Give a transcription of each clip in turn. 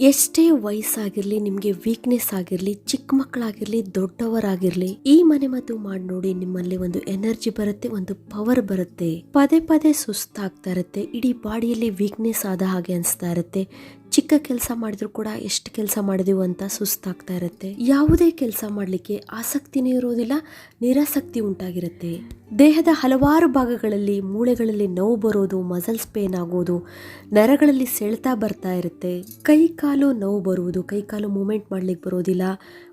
ಎಷ್ಟೇ ವಯಸ್ಸಾಗಿರ್ಲಿ, ನಿಮಗೆ ವೀಕ್ನೆಸ್ ಆಗಿರ್ಲಿ, ಚಿಕ್ಕ ಮಕ್ಕಳಾಗಿರ್ಲಿ, ದೊಡ್ಡವರಾಗಿರ್ಲಿ, ಈ ಮನೆ ಮದ್ದು ಮಾಡ್ ನೋಡಿ ನಿಮ್ಮಲ್ಲಿ ಒಂದು ಎನರ್ಜಿ ಬರುತ್ತೆ, ಒಂದು ಪವರ್ ಬರುತ್ತೆ. ಪದೇ ಪದೇ ಸುಸ್ತಾಗ್ತಾ ಇರುತ್ತೆ, ಇಡೀ ಬಾಡಿಯಲ್ಲಿ ವೀಕ್ನೆಸ್ ಆದ ಹಾಗೆ ಅನಿಸ್ತಾ ಇರುತ್ತೆ. ಚಿಕ್ಕ ಕೆಲಸ ಮಾಡಿದ್ರು ಕೂಡ ಎಷ್ಟು ಕೆಲಸ ಮಾಡಿದೀವಿ ಅಂತ ಸುಸ್ತಾಗ್ತಾ ಇರುತ್ತೆ. ಯಾವುದೇ ಕೆಲಸ ಮಾಡಲಿಕ್ಕೆ ಆಸಕ್ತಿನೇ ಇರೋದಿಲ್ಲ, ನಿರಾಸಕ್ತಿ ಉಂಟಾಗಿರುತ್ತೆ. ದೇಹದ ಹಲವಾರು ಭಾಗಗಳಲ್ಲಿ ಮೂಳೆಗಳಲ್ಲಿ ನೋವು ಬರೋದು, ಮಸಲ್ಸ್ ಪೇನ್ ಆಗೋದು, ನರಗಳಲ್ಲಿ ಸೆಳೆತ ಬರ್ತಾ ಇರುತ್ತೆ. ಕೈ ಕಾಲು ನೋವು ಬರುವುದು, ಕೈ ಕಾಲು ಮೂಮೆಂಟ್ ಮಾಡ್ಲಿಕ್ಕೆ ಬರೋದಿಲ್ಲ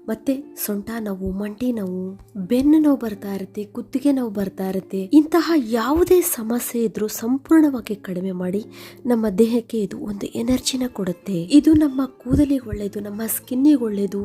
ಮತ್ತೆ ಸೊಂಟ ನೋವು ಮಂಟಿ ನೋವು, ಬೆನ್ನು ನೋವು ಬರ್ತಾ ಇರುತ್ತೆ, ಕುತ್ತಿಗೆ ನೋವು ಬರ್ತಾ ಇರುತ್ತೆ. ಇಂತಹ ಯಾವುದೇ ಸಮಸ್ಯೆ ಇದ್ರೂ ಸಂಪೂರ್ಣವಾಗಿ ಕಡಿಮೆ ಮಾಡಿ ನಮ್ಮ ದೇಹಕ್ಕೆ ಇದು ಒಂದು ಎನರ್ಜಿನ ಕೊಡುತ್ತೆ. ಇದು ನಮ್ಮ ಕೂದಲಿಗೆ ಒಳ್ಳೆಯದು ನಮ್ಮ ಸ್ಕಿನ್ನಿಗೆ ಒಳ್ಳೆಯದು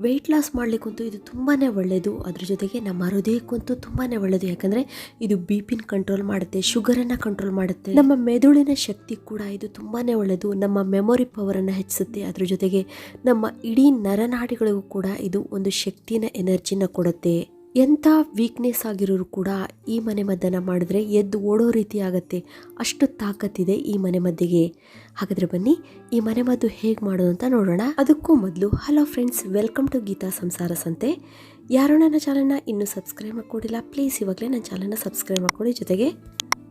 ವೆಯ್ಟ್ ಲಾಸ್ ಮಾಡಲಿಕ್ಕಂತೂ ಇದು ತುಂಬಾ ಒಳ್ಳೆಯದು ಅದ್ರ ಜೊತೆಗೆ ನಮ್ಮ ಹೃದಯಕ್ಕಂತೂ ತುಂಬಾ ಒಳ್ಳೆಯದು ಯಾಕಂದರೆ ಇದು ಬಿ ಪಿನ ಕಂಟ್ರೋಲ್ ಮಾಡುತ್ತೆ ಶುಗರನ್ನು ಕಂಟ್ರೋಲ್ ಮಾಡುತ್ತೆ. ನಮ್ಮ ಮೆದುಳಿನ ಶಕ್ತಿ ಕೂಡ ಇದು ತುಂಬಾ ಒಳ್ಳೆಯದು ನಮ್ಮ ಮೆಮೊರಿ ಪವರನ್ನು ಹೆಚ್ಚಿಸುತ್ತೆ. ಅದ್ರ ಜೊತೆಗೆ ನಮ್ಮ ಇಡೀ ನರನಾಡಿಗಳಿಗೂ ಕೂಡ ಇದು ಒಂದು ಶಕ್ತಿನ ಎನರ್ಜಿನ ಕೊಡುತ್ತೆ. ಎಂಥ ವೀಕ್ನೆಸ್ ಆಗಿರೋರು ಕೂಡ ಈ ಮನೆ ಮದ್ದನ್ನು ಮಾಡಿದ್ರೆ ಎದ್ದು ಓಡೋ ರೀತಿ ಆಗುತ್ತೆ. ಅಷ್ಟು ತಾಕತ್ತಿದೆ ಈ ಮನೆ ಮದ್ದಿಗೆ. ಹಾಗಾದ್ರೆ ಬನ್ನಿ, ಈ ಮನೆ ಮದ್ದು ಹೇಗೆ ಮಾಡೋದು ಅಂತ ನೋಡೋಣ. ಅದಕ್ಕೂ ಮೊದಲು hello friends welcome to Geetha ಸಂಸಾರ ಸಂತೆ. ಯಾರು ನನ್ನ ಚಾನಲ್ನ ಇನ್ನೂ ಸಬ್ಸ್ಕ್ರೈಬ್ ಮಾಡ್ಕೊಂಡಿಲ್ಲ ಪ್ಲೀಸ್ ಇವಾಗಲೇ ನನ್ನ ಚಾನಲ್ನ ಸಬ್ಸ್ಕ್ರೈಬ್ ಮಾಡ್ಕೊಳ್ಳಿ. ಜೊತೆಗೆ,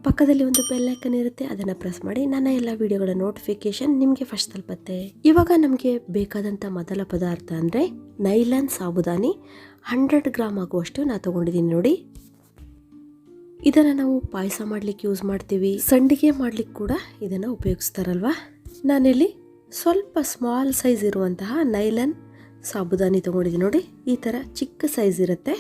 ಪಕ್ಕದಲ್ಲಿ ಒಂದು ಬೆಲ್ಲೈಕನ್ ಇರುತ್ತೆ, ಅದನ್ನು ಪ್ರೆಸ್ ಮಾಡಿ, ನನ್ನ ಎಲ್ಲ ವಿಡಿಯೋಗಳ ನೋಟಿಫಿಕೇಶನ್ ನಿಮಗೆ ಫಸ್ಟ್ ತಲುಪತ್ತೆ. ಇವಾಗ ನಮಗೆ ಬೇಕಾದಂಥ ಮೊದಲ ಪದಾರ್ಥ ಅಂದರೆ ನೈಲಾನ್ ಸಾಬುದಾನಿ. ಹಂಡ್ರೆಡ್ ಗ್ರಾಮ್ ಆಗುವಷ್ಟು ನಾ ತಗೊಂಡಿದ್ದೀನಿ ನೋಡಿ. ಇದನ್ನು ನಾವು ಪಾಯಸ ಮಾಡ್ಲಿಕ್ಕೆ ಯೂಸ್ ಮಾಡ್ತೀವಿ. ಸಂಡಿಗೆ ಮಾಡ್ಲಿಕ್ಕೆ ಕೂಡ ಇದನ್ನು ಉಪಯೋಗಿಸ್ತಾರಲ್ವಾ? ನಾನಿಲ್ಲಿ ಸ್ವಲ್ಪ ಸ್ಮಾಲ್ ಸೈಜ್ ಇರುವಂತಹ ನೈಲನ್ ಸಾಬುದಾನಿ ತಗೊಂಡಿದ್ದೀನಿ ನೋಡಿ. ಈ ಥರ ಚಿಕ್ಕ ಸೈಜ್ ಇರುತ್ತೆ.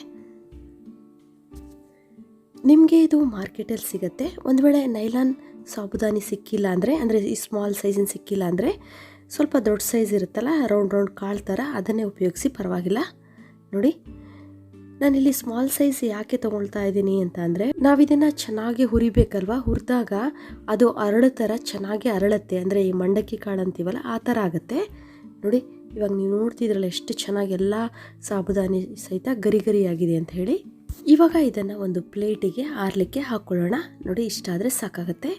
ನಿಮಗೆ ಇದು ಮಾರ್ಕೆಟಲ್ಲಿ ಸಿಗುತ್ತೆ. ಒಂದು ವೇಳೆ ನೈಲಾನ್ ಸಾಬುದಾನಿ ಸಿಕ್ಕಿಲ್ಲ ಅಂದರೆ ಅಂದರೆ ಈ ಸ್ಮಾಲ್ ಸೈಜಿನ ಸಿಕ್ಕಿಲ್ಲ ಅಂದರೆ ಸ್ವಲ್ಪ ದೊಡ್ಡ ಸೈಜ್ ಇರುತ್ತಲ್ಲ ರೌಂಡ್ ರೌಂಡ್ ಕಾಳು ಥರ ಅದನ್ನೇ ಉಪಯೋಗಿಸಿ ಪರವಾಗಿಲ್ಲ. ನೋಡಿ, ನಾನಿಲ್ಲಿ ಸ್ಮಾಲ್ ಸೈಜ್ ಯಾಕೆ ತೊಗೊಳ್ತಾ ಇದ್ದೀನಿ ಅಂತ ಅಂದರೆ, ನಾವಿದನ್ನು ಚೆನ್ನಾಗಿ ಹುರಿಬೇಕಲ್ವ? ಹುರಿದಾಗ ಅದು ಅರಳು ಥರ ಚೆನ್ನಾಗಿ ಅರಳುತ್ತೆ. ಅಂದರೆ ಈ ಮಂಡಕ್ಕಿ ಕಾಳು ಅಂತೀವಲ್ಲ, ಆ ಥರ ಆಗುತ್ತೆ. ನೋಡಿ, ಇವಾಗ ನೀವು ನೋಡ್ತಿದ್ರಲ್ಲ ಎಷ್ಟು ಚೆನ್ನಾಗಿ ಎಲ್ಲ ಸಾಬುದಾನಿ ಸಹಿತ ಗರಿ ಗರಿ ಆಗಿದೆ ಅಂತ ಹೇಳಿ, ಇವಾಗ ಇದನ್ನು ಒಂದು ಪ್ಲೇಟಿಗೆ ಆರಲಿಕ್ಕೆ ಹಾಕ್ಕೊಳ್ಳೋಣ ನೋಡಿ, ಇಷ್ಟ ಆದರೆ ಸಾಕಾಗುತ್ತೆ.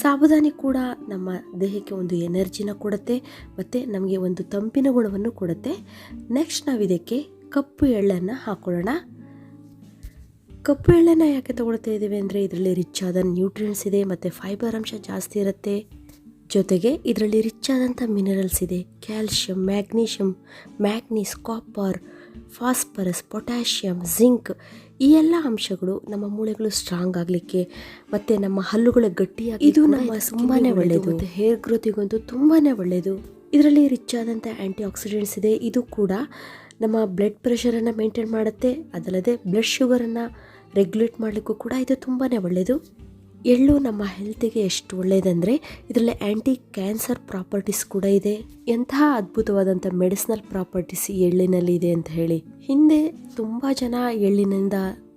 ಸಾಬುದಾನಿ ಕೂಡ ನಮ್ಮ ದೇಹಕ್ಕೆ ಒಂದು ಎನರ್ಜಿನ ಕೊಡುತ್ತೆ, ಮತ್ತು ನಮಗೆ ಒಂದು ತಂಪಿನ ಗುಣವನ್ನು ಕೊಡುತ್ತೆ. ನೆಕ್ಸ್ಟ್ ನಾವು ಇದಕ್ಕೆ ಕಪ್ಪು ಎಳ್ಳನ್ನು ಹಾಕೊಳ್ಳೋಣ. ಕಪ್ಪು ಎಳ್ಳನ್ನು ಯಾಕೆ ತೊಗೊಳ್ತಾ ಇದ್ದೀವಿ ಅಂದರೆ ಇದರಲ್ಲಿ ರಿಚ್ ಆದ ನ್ಯೂಟ್ರಿಯೆಂಟ್ಸ್ ಇದೆ ಮತ್ತು ಫೈಬರ್ ಅಂಶ ಜಾಸ್ತಿ ಇರುತ್ತೆ. ಜೊತೆಗೆ ಇದರಲ್ಲಿ ರಿಚ್ ಆದಂಥ ಮಿನರಲ್ಸ್ ಇದೆ. Calcium magnesium manganese copper phosphorus potassium zinc ಈ ಎಲ್ಲ ಅಂಶಗಳು ನಮ್ಮ ಮೂಳೆಗಳು ಸ್ಟ್ರಾಂಗ್ ಆಗಲಿಕ್ಕೆ ಮತ್ತು ನಮ್ಮ ಹಲ್ಲುಗಳ ಗಟ್ಟಿಯಾಗಿ ಇದು ನಮ್ಮ ತುಂಬಾ ಒಳ್ಳೆಯದು ಮತ್ತು ಹೇರ್ ಗ್ರೋತಿಗಂತೂ ತುಂಬಾ ಒಳ್ಳೆಯದು ಇದರಲ್ಲಿ ರಿಚ್ ಆದಂಥ ಆ್ಯಂಟಿ ಆಕ್ಸಿಡೆಂಟ್ಸ್ ಇದೆ. ಇದು ಕೂಡ ನಮ್ಮ ಬ್ಲಡ್ ಪ್ರೆಷರನ್ನು ಮೇಂಟೈನ್ ಮಾಡುತ್ತೆ. ಅದಲ್ಲದೆ ಬ್ಲಡ್ ಶುಗರನ್ನು ರೆಗ್ಯುಲೇಟ್ ಮಾಡಲಿಕ್ಕೂ ಕೂಡ ಇದು ತುಂಬಾ ಒಳ್ಳೆಯದು ಎಳ್ಳು ನಮ್ಮ ಹೆಲ್ತಿಗೆ ಎಷ್ಟು ಒಳ್ಳೆಯದಂದರೆ ಇದರಲ್ಲಿ ಆ್ಯಂಟಿ ಕ್ಯಾನ್ಸರ್ ಪ್ರಾಪರ್ಟೀಸ್ ಕೂಡ ಇದೆ. ಎಂತಹ ಅದ್ಭುತವಾದಂಥ ಮೆಡಿಸಿನಲ್ ಪ್ರಾಪರ್ಟೀಸ್ ಎಳ್ಳಿನಲ್ಲಿ ಇದೆ ಅಂತ ಹೇಳಿ. ಹಿಂದೆ ತುಂಬ ಜನ ಎಳ್ಳಿನಿಂದ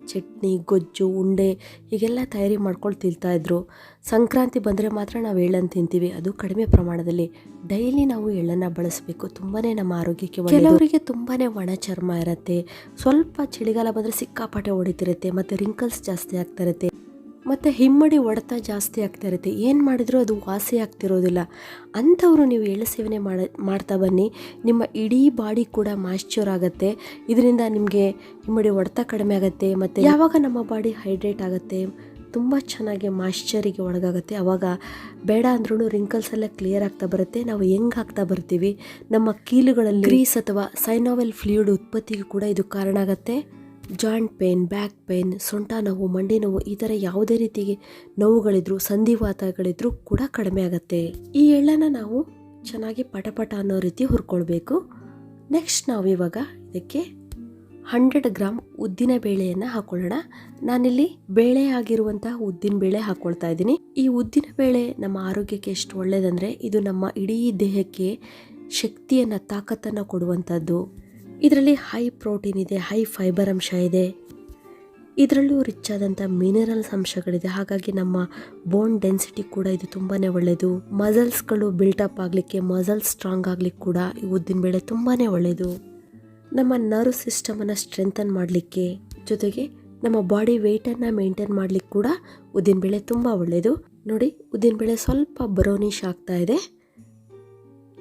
ಚಟ್ನಿ ಗೊಜ್ಜು ಉಂಡೆ ಹೀಗೆಲ್ಲ ತಯಾರಿ ಮಾಡ್ಕೊಂಡು ತಿಂತಾ ಇದ್ರು. ಸಂಕ್ರಾಂತಿ ಬಂದರೆ ಮಾತ್ರ ನಾವು ಎಳ್ಳನ್ನು ತಿಂತೀವಿ. ಅದು ಕಡಿಮೆ ಪ್ರಮಾಣದಲ್ಲಿ. ಡೈಲಿ ನಾವು ಎಳ್ಳನ್ನು ಬಳಸಬೇಕು. ತುಂಬಾ ನಮ್ಮ ಆರೋಗ್ಯಕ್ಕೆ ಕೆಲವರಿಗೆ ತುಂಬಾ ಒಣ ಚರ್ಮ ಇರುತ್ತೆ. ಸ್ವಲ್ಪ ಚಳಿಗಾಲ ಬಂದರೆ ಸಿಕ್ಕಾಪಾಟೆ ಹೊಡಿತಿರುತ್ತೆ. ಮತ್ತು ರಿಂಕಲ್ಸ್ ಜಾಸ್ತಿ ಆಗ್ತಾ ಇರುತ್ತೆ. ಮತ್ತು ಹಿಮ್ಮಡಿ ಒಡೆತ ಜಾಸ್ತಿ ಆಗ್ತಾ ಇರುತ್ತೆ. ಏನು ಮಾಡಿದರೂ ಅದು ವಾಸಿ ಆಗ್ತಿರೋದಿಲ್ಲ. ಅಂಥವರು ನೀವು ಎಳ್ಳು ಸೇವನೆ ಮಾಡ, ಮಾಡ್ತಾ ಬನ್ನಿ. ನಿಮ್ಮ ಇಡೀ ಬಾಡಿ ಕೂಡ ಮಾಯ್ಶ್ಚರ್ ಆಗುತ್ತೆ. ಇದರಿಂದ ನಿಮಗೆ ಹಿಮ್ಮಡಿ ಒಡೆತ ಕಡಿಮೆ ಆಗುತ್ತೆ ಮತ್ತು ಯಾವಾಗ ನಮ್ಮ ಬಾಡಿ ಹೈಡ್ರೇಟ್ ಆಗುತ್ತೆ, ತುಂಬ ಚೆನ್ನಾಗಿ ಮಾಯ್ಶ್ಚರಿಗೆ ಒಳಗಾಗುತ್ತೆ. ಆವಾಗ ಬೇಡ ಅಂದ್ರೂ ರಿಂಕಲ್ಸ್ ಎಲ್ಲ ಕ್ಲಿಯರ್ ಆಗ್ತಾ ಬರುತ್ತೆ. ನಾವು ಹೆಂಗೆ ಆಗ್ತಾ ಬರ್ತೀವಿ? ನಮ್ಮ ಕೀಲುಗಳಲ್ಲಿ ಗ್ರೀಸ್ ಅಥವಾ ಸೈನೋವೆಲ್ ಫ್ಲೂಯಿಡ್ ಉತ್ಪತ್ತಿಗೆ ಕೂಡ ಇದು ಕಾರಣ ಆಗುತ್ತೆ. ಜಾಯಿಂಟ್ ಪೇನ್, ಬ್ಯಾಕ್ ಪೇನ್, ಸೊಂಟ ನೋವು, ಮಂಡಿ ನೋವು, ಈ ಥರ ಯಾವುದೇ ರೀತಿಗೆ ನೋವುಗಳಿದ್ರು, ಸಂಧಿವಾತಗಳಿದ್ರು ಕೂಡ ಕಡಿಮೆ ಆಗುತ್ತೆ. ಈ ಎಳ್ಳನ್ನು ನಾವು ಚೆನ್ನಾಗಿ ಪಟಪಟ ಅನ್ನೋ ರೀತಿ ಹುರ್ಕೊಳ್ಬೇಕು. ನೆಕ್ಸ್ಟ್ ನಾವು ಇವಾಗ ಇದಕ್ಕೆ ಹಂಡ್ರೆಡ್ ಗ್ರಾಮ್ ಉದ್ದಿನ ಬೇಳೆಯನ್ನು ಹಾಕೊಳ್ಳೋಣ. ನಾನಿಲ್ಲಿ ಬೇಳೆ ಆಗಿರುವಂತಹ ಉದ್ದಿನ ಬೇಳೆ ಹಾಕ್ಕೊಳ್ತಾ ಇದ್ದೀನಿ. ಈ ಉದ್ದಿನ ಬೇಳೆ ನಮ್ಮ ಆರೋಗ್ಯಕ್ಕೆ ಎಷ್ಟು ಒಳ್ಳೆಯದಂದರೆ ಇದು ನಮ್ಮ ಇಡೀ ದೇಹಕ್ಕೆ ಶಕ್ತಿಯನ್ನು, ತಾಕತ್ತನ್ನು ಕೊಡುವಂಥದ್ದು. ಇದರಲ್ಲಿ ಹೈ ಪ್ರೋಟೀನ್ ಇದೆ ಹೈ ಫೈಬರ್ ಅಂಶ ಇದೆ. ಇದರಲ್ಲೂ ರಿಚ್ ಆದಂಥ ಮಿನರಲ್ಸ್ ಅಂಶಗಳಿದೆ. ಹಾಗಾಗಿ ನಮ್ಮ ಬೋನ್ ಡೆನ್ಸಿಟಿ ಕೂಡ ಇದು ತುಂಬಾ ಒಳ್ಳೆಯದು. ಮಸಲ್ಸ್ಗಳು ಬಿಲ್ಟಪ್ ಆಗಲಿಕ್ಕೆ ಮಸಲ್ಸ್ ಸ್ಟ್ರಾಂಗ್ ಆಗಲಿಕ್ಕೆ ಕೂಡ ಈ ಉದ್ದಿನಬೇಳೆ ತುಂಬಾ ಒಳ್ಳೆಯದು. ನಮ್ಮ ನರ್ವ್ ಸಿಸ್ಟಮನ್ನು ಸ್ಟ್ರೆಂಥನ್ ಮಾಡಲಿಕ್ಕೆ, ಜೊತೆಗೆ ನಮ್ಮ ಬಾಡಿ ವೆಯ್ಟನ್ನು ಮೇಂಟೈನ್ ಮಾಡಲಿಕ್ಕೆ ಕೂಡ ಉದ್ದಿನಬೇಳೆ ತುಂಬ ಒಳ್ಳೆಯದು. ನೋಡಿ ಉದ್ದಿನಬೇಳೆ ಸ್ವಲ್ಪ ಬ್ರೌನಿಶ್ ಆಗ್ತಾ ಇದೆ.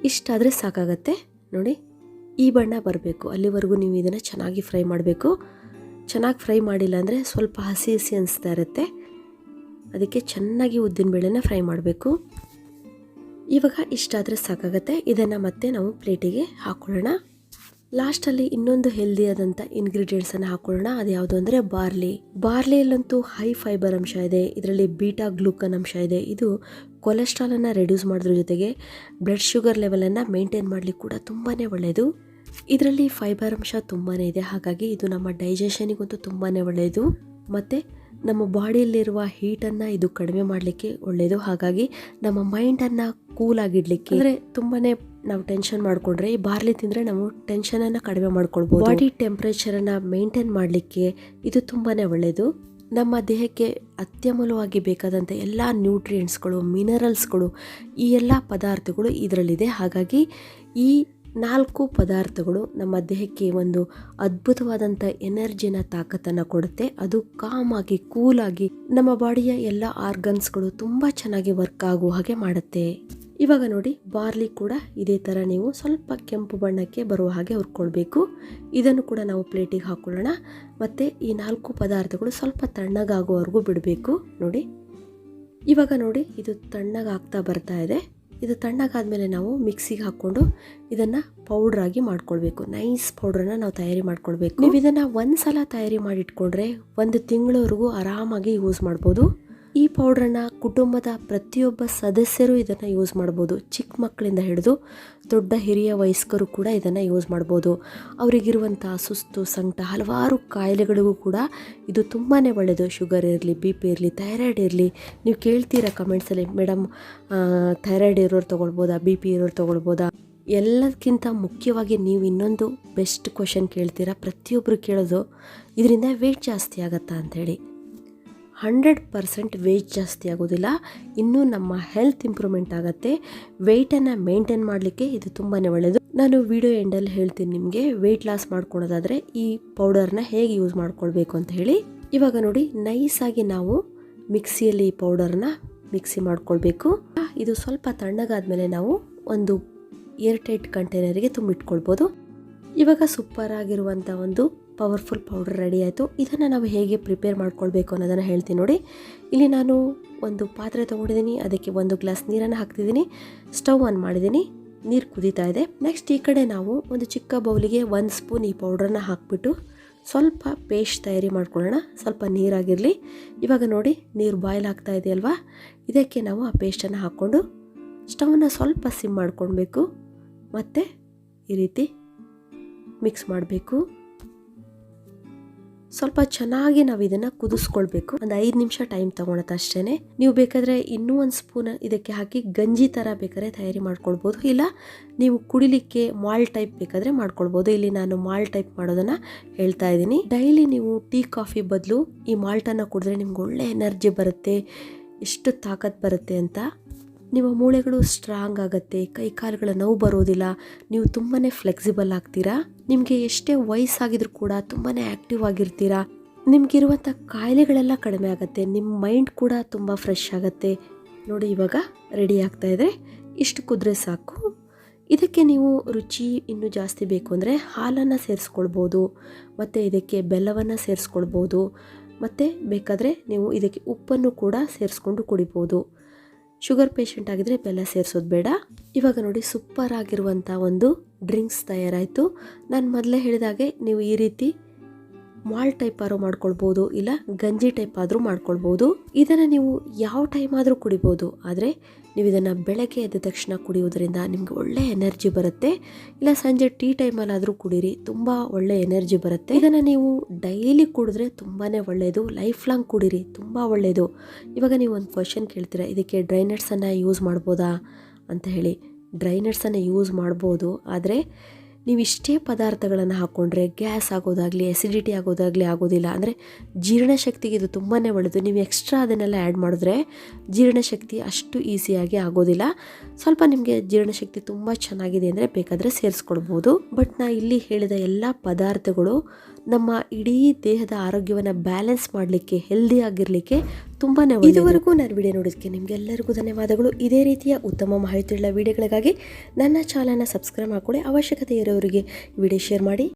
ಇಷ್ಟಾದರೆ ಸಾಕಾಗತ್ತೆ. ನೋಡಿ ಈ ಬಣ್ಣ ಬರಬೇಕು. ಅಲ್ಲಿವರೆಗೂ ನೀವು ಇದನ್ನು ಚೆನ್ನಾಗಿ ಫ್ರೈ ಮಾಡಬೇಕು. ಚೆನ್ನಾಗಿ ಫ್ರೈ ಮಾಡಿಲ್ಲ ಅಂದರೆ ಸ್ವಲ್ಪ ಹಸಿ ಹಸಿ ಅನಿಸ್ತಾ ಇರುತ್ತೆ. ಅದಕ್ಕೆ ಚೆನ್ನಾಗಿ ಉದ್ದಿನ ಬೇಳೆನ ಫ್ರೈ ಮಾಡಬೇಕು. ಇವಾಗ ಇಷ್ಟಾದರೆ ಸಾಕಾಗತ್ತೆ. ಇದನ್ನು ಮತ್ತೆ ನಾವು ಪ್ಲೇಟಿಗೆ ಹಾಕ್ಕೊಳ್ಳೋಣ ಲಾಸ್ಟಲ್ಲಿ ಇನ್ನೊಂದು ಹೆಲ್ದಿಯಾದಂಥ ಇಂಗ್ರೀಡಿಯೆಂಟ್ಸನ್ನು ಹಾಕೊಳ್ಳೋಣ. ಅದು ಯಾವುದು ಅಂದರೆ ಬಾರ್ಲಿ. ಬಾರ್ಲಿಯಲ್ಲಂತೂ ಹೈ ಫೈಬರ್ ಅಂಶ ಇದೆ. ಇದರಲ್ಲಿ ಬೀಟಾ ಗ್ಲೂಕನ್ ಅಂಶ ಇದೆ. ಇದು ಕೊಲೆಸ್ಟ್ರಾಲನ್ನು ರೆಡ್ಯೂಸ್ ಮಾಡೋದ್ರ ಜೊತೆಗೆ ಬ್ಲಡ್ ಶುಗರ್ ಲೆವೆಲನ್ನು ಮೇಂಟೈನ್ ಮಾಡಲಿಕ್ಕೆ ಕೂಡ ತುಂಬಾ ಒಳ್ಳೆಯದು ಇದರಲ್ಲಿ ಫೈಬರ್ ಅಂಶ ತುಂಬಾ ಇದೆ. ಹಾಗಾಗಿ ಇದು ನಮ್ಮ ಡೈಜೆಷನಿಗಂತೂ ತುಂಬಾ ಒಳ್ಳೆಯದು ಮತ್ತು ನಮ್ಮ ಬಾಡಿಯಲ್ಲಿರುವ ಹೀಟನ್ನು ಇದು ಕಡಿಮೆ ಮಾಡಲಿಕ್ಕೆ ಒಳ್ಳೆಯದು ಹಾಗಾಗಿ ನಮ್ಮ ಮೈಂಡನ್ನು ಕೂಲಾಗಿಡ್ಲಿಕ್ಕೆ ಅಂದರೆ ತುಂಬಾ ನಾವು ಟೆನ್ಷನ್ ಮಾಡಿಕೊಂಡ್ರೆ, ಈ ಬಾರ್ಲಿ ತಿಂದರೆ ನಾವು ಟೆನ್ಷನನ್ನು ಕಡಿಮೆ ಮಾಡ್ಕೊಳ್ಬೋದು. ಬಾಡಿ ಟೆಂಪ್ರೇಚರನ್ನು ಮೇಂಟೈನ್ ಮಾಡಲಿಕ್ಕೆ ಇದು ತುಂಬಾ ಒಳ್ಳೆಯದು ನಮ್ಮ ದೇಹಕ್ಕೆ ಅತ್ಯಮೂಲವಾಗಿ ಬೇಕಾದಂಥ ಎಲ್ಲ ನ್ಯೂಟ್ರಿಯೆಂಟ್ಸ್ಗಳು ಮಿನರಲ್ಸ್ಗಳು ಈ ಎಲ್ಲ ಪದಾರ್ಥಗಳು ಇದರಲ್ಲಿದೆ. ಹಾಗಾಗಿ ಈ ನಾಲ್ಕು ಪದಾರ್ಥಗಳು ನಮ್ಮ ದೇಹಕ್ಕೆ ಒಂದು ಅದ್ಭುತವಾದಂಥ ಎನರ್ಜಿನ ತಾಕತ್ತನ್ನು ಕೊಡುತ್ತೆ. ಅದು ಕಾಮಾಗಿ, ಕೂಲಾಗಿ ನಮ್ಮ ಬಾಡಿಯ ಎಲ್ಲ ಆರ್ಗನ್ಸ್ಗಳು ತುಂಬ ಚೆನ್ನಾಗಿ ವರ್ಕ್ ಆಗುವ ಹಾಗೆ ಮಾಡುತ್ತೆ. ಇವಾಗ ನೋಡಿ, ಬಾರ್ಲಿ ಕೂಡ ಇದೇ ಥರ ನೀವು ಸ್ವಲ್ಪ ಕೆಂಪು ಬಣ್ಣಕ್ಕೆ ಬರುವ ಹಾಗೆ ಹುರ್ಕೊಳ್ಬೇಕು. ಇದನ್ನು ಕೂಡ ನಾವು ಪ್ಲೇಟಿಗೆ ಹಾಕೊಳ್ಳೋಣ. ಮತ್ತು ಈ ನಾಲ್ಕು ಪದಾರ್ಥಗಳು ಸ್ವಲ್ಪ ತಣ್ಣಗಾಗುವವರೆಗೂ ಬಿಡಬೇಕು. ನೋಡಿ, ಇವಾಗ ನೋಡಿ, ಇದು ತಣ್ಣಗಾಗ್ತಾ ಬರ್ತಾ ಇದೆ. ಇದು ತಣ್ಣಗಾದ್ಮೇಲೆ ನಾವು ಮಿಕ್ಸಿಗೆ ಹಾಕ್ಕೊಂಡು ಇದನ್ನು ಪೌಡ್ರಾಗಿ ಮಾಡ್ಕೊಳ್ಬೇಕು. ನೈಸ್ ಪೌಡ್ರನ್ನು ನಾವು ತಯಾರಿ ಮಾಡ್ಕೊಳ್ಬೇಕು. ನೀವು ಇದನ್ನು ಒಂದು ಸಲ ತಯಾರಿ ಮಾಡಿಟ್ಕೊಂಡ್ರೆ ಒಂದು ತಿಂಗಳವರೆಗೂ ಆರಾಮಾಗಿ ಯೂಸ್ ಮಾಡ್ಬೋದು. ಈ ಪೌಡ್ರನ್ನ ಕುಟುಂಬದ ಪ್ರತಿಯೊಬ್ಬ ಸದಸ್ಯರು ಇದನ್ನು ಯೂಸ್ ಮಾಡ್ಬೋದು. ಚಿಕ್ಕ ಮಕ್ಕಳಿಂದ ಹಿಡಿದು ದೊಡ್ಡ ಹಿರಿಯ ವಯಸ್ಕರು ಕೂಡ ಇದನ್ನು ಯೂಸ್ ಮಾಡ್ಬೋದು. ಅವರಿಗಿರುವಂಥ ಸುಸ್ತು, ಸಂಕಟ, ಹಲವಾರು ಕಾಯಿಲೆಗಳಿಗೂ ಕೂಡ ಇದು ತುಂಬಾ ಒಳ್ಳೆಯದು ಶುಗರ್ ಇರಲಿ ಬಿ ಪಿ ಇರಲಿ ಥೈರಾಯ್ಡ್ ಇರಲಿ. ನೀವು ಕೇಳ್ತೀರಾ ಕಮೆಂಟ್ಸಲ್ಲಿ ಮೇಡಮ್ ಥೈರಾಯ್ಡ್ ಇರೋರು ತೊಗೊಳ್ಬೋದಾ ಬಿ ಪಿ ಇರೋರು ತೊಗೊಳ್ಬೋದಾ? ಎಲ್ಲದಕ್ಕಿಂತ ಮುಖ್ಯವಾಗಿ ನೀವು ಇನ್ನೊಂದು ಬೆಸ್ಟ್ ಕ್ವಶನ್ ಕೇಳ್ತೀರಾ ಪ್ರತಿಯೊಬ್ಬರು ಕೇಳೋದು ಇದರಿಂದ ವೆಯ್ಟ್ ಜಾಸ್ತಿ ಆಗತ್ತಾ ಅಂಥೇಳಿ ಹಂಡ್ರೆಡ್ ಪರ್ಸೆಂಟ್ ವೆಯ್ಟ್ ಜಾಸ್ತಿ ಆಗೋದಿಲ್ಲ. ಇನ್ನೂ ನಮ್ಮ ಹೆಲ್ತ್ ಇಂಪ್ರೂವ್ಮೆಂಟ್ ಆಗುತ್ತೆ. ವೆಯ್ಟನ್ನು ಮೇಂಟೈನ್ ಮಾಡಲಿಕ್ಕೆ ಇದು ತುಂಬಾ ಒಳ್ಳೆಯದು ನಾನು ವಿಡಿಯೋ ಎಂಡಲ್ಲಿ ಹೇಳ್ತೀನಿ ನಿಮಗೆ, ವೆಯ್ಟ್ ಲಾಸ್ ಮಾಡ್ಕೊಳ್ಳೋದಾದರೆ ಈ ಪೌಡರ್ನ ಹೇಗೆ ಯೂಸ್ ಮಾಡ್ಕೊಳ್ಬೇಕು ಅಂತ ಹೇಳಿ. ಇವಾಗ ನೋಡಿ, ನೈಸಾಗಿ ನಾವು ಮಿಕ್ಸಿಯಲ್ಲಿ ಈ ಪೌಡರ್ನ ಮಿಕ್ಸಿ ಮಾಡ್ಕೊಳ್ಬೇಕು. ಇದು ಸ್ವಲ್ಪ ತಣ್ಣಗಾದ್ಮೇಲೆ ನಾವು ಒಂದು ಏರ್ಟೈಟ್ ಕಂಟೈನರಿಗೆ ತುಂಬಿಟ್ಕೊಳ್ಬೋದು. ಇವಾಗ ಸೂಪರ್ ಆಗಿರುವಂಥ ಒಂದು ಪವರ್ಫುಲ್ ಪೌಡರ್ ರೆಡಿ ಆಯಿತು. ಇದನ್ನು ನಾವು ಹೇಗೆ ಪ್ರಿಪೇರ್ ಮಾಡ್ಕೊಳ್ಬೇಕು ಅನ್ನೋದನ್ನು ಹೇಳ್ತೀನಿ ನೋಡಿ. ಇಲ್ಲಿ ನಾನು ಒಂದು ಪಾತ್ರೆ ತೊಗೊಂಡಿದ್ದೀನಿ. ಅದಕ್ಕೆ ಒಂದು ಗ್ಲಾಸ್ ನೀರನ್ನು ಹಾಕ್ತಿದ್ದೀನಿ. ಸ್ಟವ್ ಆನ್ ಮಾಡಿದ್ದೀನಿ. ನೀರು ಕುದೀತಾ ಇದೆ. ನೆಕ್ಸ್ಟ್ ಈ ಕಡೆ ನಾವು ಒಂದು ಚಿಕ್ಕ ಬೌಲಿಗೆ ಒಂದು ಸ್ಪೂನ್ ಈ ಪೌಡ್ರನ್ನು ಹಾಕ್ಬಿಟ್ಟು ಸ್ವಲ್ಪ ಪೇಸ್ಟ್ ತಯಾರಿ ಮಾಡ್ಕೊಳ್ಳೋಣ. ಸ್ವಲ್ಪ ನೀರಾಗಿರಲಿ. ಇವಾಗ ನೋಡಿ, ನೀರು ಬಾಯ್ಲ್ ಆಗ್ತಾ ಇದೆಯಲ್ವಾ? ಇದಕ್ಕೆ ನಾವು ಆ ಪೇಸ್ಟನ್ನು ಹಾಕ್ಕೊಂಡು ಸ್ಟವನ್ನು ಸ್ವಲ್ಪ ಸಿಮ್ ಮಾಡ್ಕೊಳ್ಬೇಕು. ಮತ್ತು ಈ ರೀತಿ ಮಿಕ್ಸ್ ಮಾಡಬೇಕು. ಸ್ವಲ್ಪ ಚೆನ್ನಾಗಿ ನಾವು ಇದನ್ನ ಕುದಿಸ್ಕೊಳ್ಬೇಕು. ಒಂದು ಐದು ನಿಮಿಷ ಟೈಮ್ ತಗೊಳತ್ತೆ ಅಷ್ಟೇ ನೀವು ಬೇಕಾದ್ರೆ ಇನ್ನೂ ಒಂದು ಸ್ಪೂನ್ ಇದಕ್ಕೆ ಹಾಕಿ ಗಂಜಿ ಥರ ಬೇಕಾದ್ರೆ ತಯಾರಿ ಮಾಡ್ಕೊಳ್ಬೋದು. ಇಲ್ಲ, ನೀವು ಕುಡಿಲಿಕ್ಕೆ ಮಾಲ್ ಟೈಪ್ ಬೇಕಾದ್ರೆ ಮಾಡ್ಕೊಳ್ಬೋದು. ಇಲ್ಲಿ ನಾನು ಮಾಲ್ ಟೈಪ್ ಮಾಡೋದನ್ನ ಹೇಳ್ತಾ ಇದ್ದೀನಿ. ಡೈಲಿ ನೀವು ಟೀ, ಕಾಫಿ ಬದಲು ಈ ಮಾಲ್ಟನ್ನು ಕುಡಿದ್ರೆ ನಿಮ್ಗೆ ಒಳ್ಳೆ ಎನರ್ಜಿ ಬರುತ್ತೆ, ಎಷ್ಟು ತಾಕತ್ ಬರುತ್ತೆ ಅಂತ ನಿಮ್ಮ ಮೂಳೆಗಳು ಸ್ಟ್ರಾಂಗ್ ಆಗುತ್ತೆ ಕೈ ಕಾಲುಗಳ ನೋವು ಬರೋದಿಲ್ಲ, ನೀವು ತುಂಬಾ ಫ್ಲೆಕ್ಸಿಬಲ್ ಆಗ್ತೀರಾ? ನಿಮಗೆ ಎಷ್ಟೇ ವಯಸ್ಸಾಗಿದ್ರು ಕೂಡ ತುಂಬಾ ಆ್ಯಕ್ಟಿವ್ ಆಗಿರ್ತೀರಾ? ನಿಮಗಿರುವಂಥ ಕಾಯಿಲೆಗಳೆಲ್ಲ ಕಡಿಮೆ ಆಗುತ್ತೆ, ನಿಮ್ಮ ಮೈಂಡ್ ಕೂಡ ತುಂಬ ಫ್ರೆಶ್ ಆಗುತ್ತೆ. ನೋಡಿ ಇವಾಗ ರೆಡಿ ಆಗ್ತಾ ಇದೆ, ಇಷ್ಟು ಕುದ್ರೆ ಸಾಕು. ಇದಕ್ಕೆ ನೀವು ರುಚಿ ಇನ್ನೂ ಜಾಸ್ತಿ ಬೇಕು ಅಂದರೆ ಹಾಲನ್ನು ಸೇರಿಸ್ಕೊಳ್ಬೋದು, ಮತ್ತು ಇದಕ್ಕೆ ಬೆಲ್ಲವನ್ನು ಸೇರಿಸ್ಕೊಳ್ಬೋದು, ಮತ್ತು ಬೇಕಾದರೆ ನೀವು ಇದಕ್ಕೆ ಉಪ್ಪನ್ನು ಕೂಡ ಸೇರಿಸ್ಕೊಂಡು ಕುಡಿಬೋದು. ಶುಗರ್ ಪೇಷಂಟ್ ಆಗಿದ್ರೆ ಬೆಲ್ಲ ಸೇರಿಸೋದು ಬೇಡ. ಇವಾಗ ನೋಡಿ ಸೂಪರ್ ಆಗಿರುವಂಥ ಒಂದು ಡ್ರಿಂಕ್ಸ್ ತಯಾರಾಯಿತು. ನಾನು ಮೊದಲೇ ಹೇಳಿದಾಗೆ ನೀವು ಈ ರೀತಿ ಮಾಲ್ ಟೈಪ್ ಆದ್ರೂ ಮಾಡ್ಕೊಳ್ಬೋದು, ಇಲ್ಲ ಗಂಜಿ ಟೈಪ್ ಆದರೂ ಮಾಡ್ಕೊಳ್ಬೋದು. ಇದನ್ನು ನೀವು ಯಾವ ಟೈಮ್ ಆದರೂ ಕುಡಿಬೋದು, ಆದರೆ ನೀವು ಇದನ್ನು ಬೆಳಗ್ಗೆ ಎದ್ದ ತಕ್ಷಣ ಕುಡಿಯೋದ್ರಿಂದ ನಿಮಗೆ ಒಳ್ಳೆ ಎನರ್ಜಿ ಬರುತ್ತೆ. ಇಲ್ಲ ಸಂಜೆ ಟೀ ಟೈಮಲ್ಲಾದರೂ ಕುಡೀರಿ, ತುಂಬ ಒಳ್ಳೆ ಎನರ್ಜಿ ಬರುತ್ತೆ. ಇದನ್ನು ನೀವು ಡೈಲಿ ಕುಡಿದ್ರೆ ತುಂಬಾ ಒಳ್ಳೆಯದು ಲೈಫ್ ಲಾಂಗ್ ಕುಡೀರಿ, ತುಂಬ ಒಳ್ಳೆಯದು ಇವಾಗ ನೀವು ಒಂದು ಕ್ವಶನ್ ಕೇಳ್ತೀರಾ, ಇದಕ್ಕೆ ಡ್ರೈನಟ್ಸನ್ನು ಯೂಸ್ ಮಾಡ್ಬೋದಾ? ಅಂತ ಹೇಳಿ ಡ್ರೈನಟ್ಸನ್ನು ಯೂಸ್ ಮಾಡ್ಬೋದು, ಆದರೆ ನೀವು ಇಷ್ಟೇ ಪದಾರ್ಥಗಳನ್ನು ಹಾಕ್ಕೊಂಡ್ರೆ ಗ್ಯಾಸ್ ಆಗೋದಾಗಲಿ ಎಸಿಡಿಟಿ ಆಗೋದಾಗಲಿ ಆಗೋದಿಲ್ಲ. ಅಂದರೆ ಜೀರ್ಣಶಕ್ತಿಗೆ ಇದು ತುಂಬಾ ಒಳ್ಳೆಯದು ನೀವು ಎಕ್ಸ್ಟ್ರಾ ಅದನ್ನೆಲ್ಲ ಆ್ಯಡ್ ಮಾಡಿದ್ರೆ ಜೀರ್ಣಶಕ್ತಿ ಅಷ್ಟು ಈಸಿಯಾಗಿ ಆಗೋದಿಲ್ಲ. ಸ್ವಲ್ಪ ನಿಮಗೆ ಜೀರ್ಣಶಕ್ತಿ ತುಂಬ ಚೆನ್ನಾಗಿದೆ ಅಂದರೆ ಬೇಕಾದರೆ ಸೇರಿಸ್ಕೊಳ್ಬೋದು. ಬಟ್ ನಾ ಇಲ್ಲಿ ಹೇಳಿದ ಎಲ್ಲ ಪದಾರ್ಥಗಳು ನಮ್ಮ ಇಡೀ ದೇಹದ ಆರೋಗ್ಯವನ್ನು ಬ್ಯಾಲೆನ್ಸ್ ಮಾಡಲಿಕ್ಕೆ ಹೆಲ್ದಿ ಆಗಿರಲಿಕ್ಕೆ ತುಂಬಾ ಇದುವರೆಗೂ ನಾನು ವಿಡಿಯೋ ನೋಡೋದಕ್ಕೆ ನಿಮಗೆಲ್ಲರಿಗೂ ಧನ್ಯವಾದಗಳು. ಇದೇ ರೀತಿಯ ಉತ್ತಮ ಮಾಹಿತಿಯುಳ್ಳ ವಿಡಿಯೋಗಳಿಗಾಗಿ ನನ್ನ ಚಾನಲ್ನ ಸಬ್ಸ್ಕ್ರೈಬ್ ಮಾಡಿಕೊಳ್ಳಿ. ಅವಶ್ಯಕತೆ ಇರೋರಿಗೆ ವಿಡಿಯೋ ಶೇರ್ ಮಾಡಿ.